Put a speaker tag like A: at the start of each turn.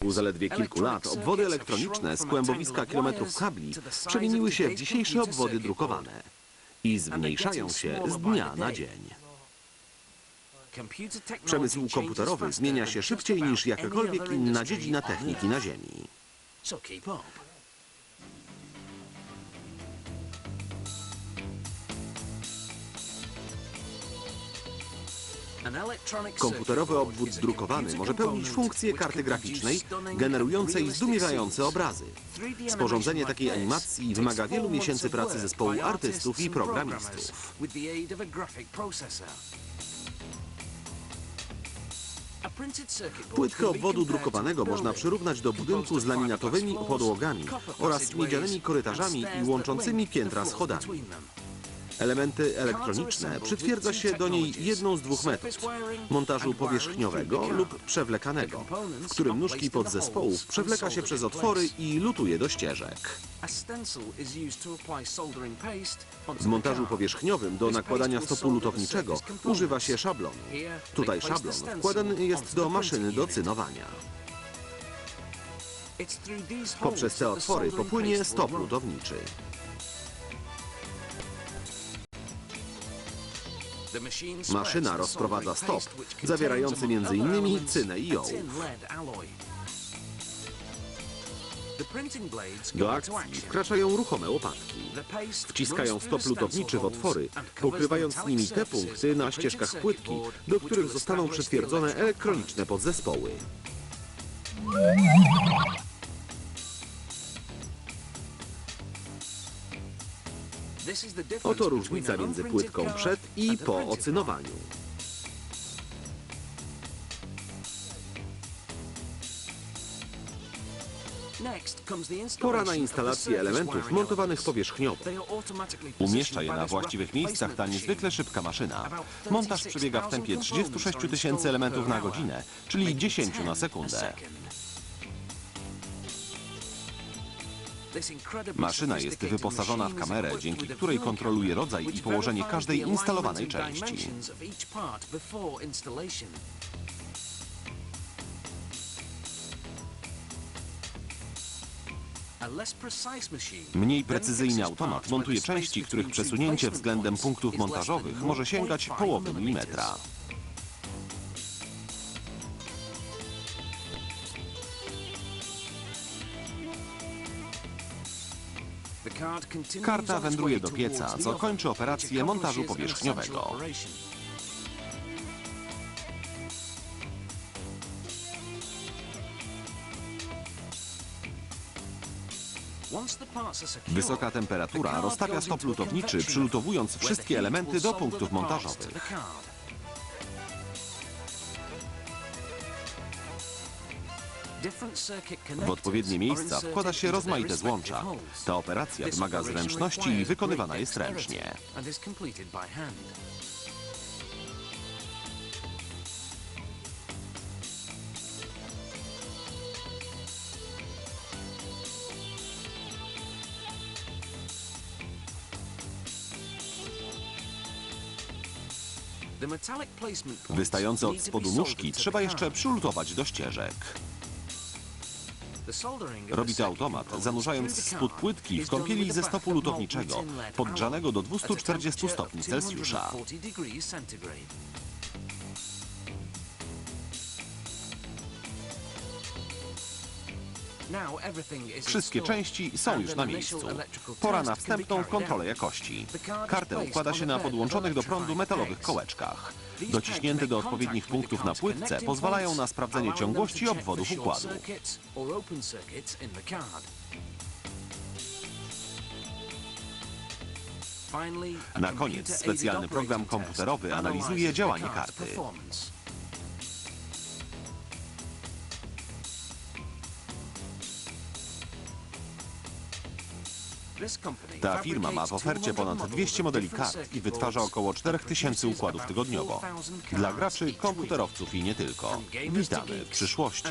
A: ciągu zaledwie kilku lat obwody elektroniczne z kłębowiska kilometrów kabli przemieniły się w dzisiejsze obwody drukowane i zmniejszają się z dnia na dzień. Przemysł komputerowy zmienia się szybciej niż jakakolwiek inna dziedzina techniki na Ziemi. Komputerowy obwód drukowany może pełnić funkcję karty graficznej, generującej zdumiewające obrazy. Sporządzenie takiej animacji wymaga wielu miesięcy pracy zespołu artystów i programistów. Płytkę obwodu drukowanego można przyrównać do budynku z laminatowymi podłogami oraz miedzianymi korytarzami i łączącymi piętra schodami. Elementy elektroniczne przytwierdza się do niej jedną z dwóch metod. Montażu powierzchniowego lub przewlekanego, w którym nóżki podzespołów przewleka się przez otwory i lutuje do ścieżek. W montażu powierzchniowym do nakładania stopu lutowniczego używa się szablonu. Tutaj szablon wkładany jest do maszyny do cynowania. Poprzez te otwory popłynie stop lutowniczy. Maszyna rozprowadza stop, zawierający m.in. cynę i ołów. Do akcji wkraczają ruchome łopatki. Wciskają stop lutowniczy w otwory, pokrywając nimi te punkty na ścieżkach płytki, do których zostaną przytwierdzone elektroniczne podzespoły. Oto różnica między płytką przed i po ocynowaniu. Pora na instalację elementów montowanych powierzchniowo.
B: Umieszcza je na właściwych miejscach ta niezwykle szybka maszyna. Montaż przebiega w tempie 36 tysięcy elementów na godzinę, czyli 10 na sekundę. Maszyna jest wyposażona w kamerę, dzięki której kontroluje rodzaj i położenie każdej instalowanej części. Mniej precyzyjny automat montuje części, których przesunięcie względem punktów montażowych może sięgać połowy milimetra. Karta wędruje do pieca, co kończy operację montażu powierzchniowego. Wysoka temperatura rozstawia stop lutowniczy, przylutowując wszystkie elementy do punktów montażowych. W odpowiednie miejsca wkłada się rozmaite złącza. Ta operacja wymaga zręczności i wykonywana jest ręcznie. Wystające od spodu nóżki trzeba jeszcze przylutować do ścieżek. Robi to automat, zanurzając spód płytki w kąpieli ze stopu lutowniczego, podgrzanego do 240 stopni Celsjusza. Wszystkie części są już na miejscu. Pora na wstępną kontrolę jakości. Kartę układa się na podłączonych do prądu metalowych kołeczkach. Dociśnięte do odpowiednich punktów na płytce pozwalają na sprawdzenie ciągłości obwodów układu. Na koniec specjalny program komputerowy analizuje działanie karty. Ta firma ma w ofercie ponad 200 modeli kart i wytwarza około 4000 układów tygodniowo. Dla graczy, komputerowców i nie tylko. Witamy w przyszłości.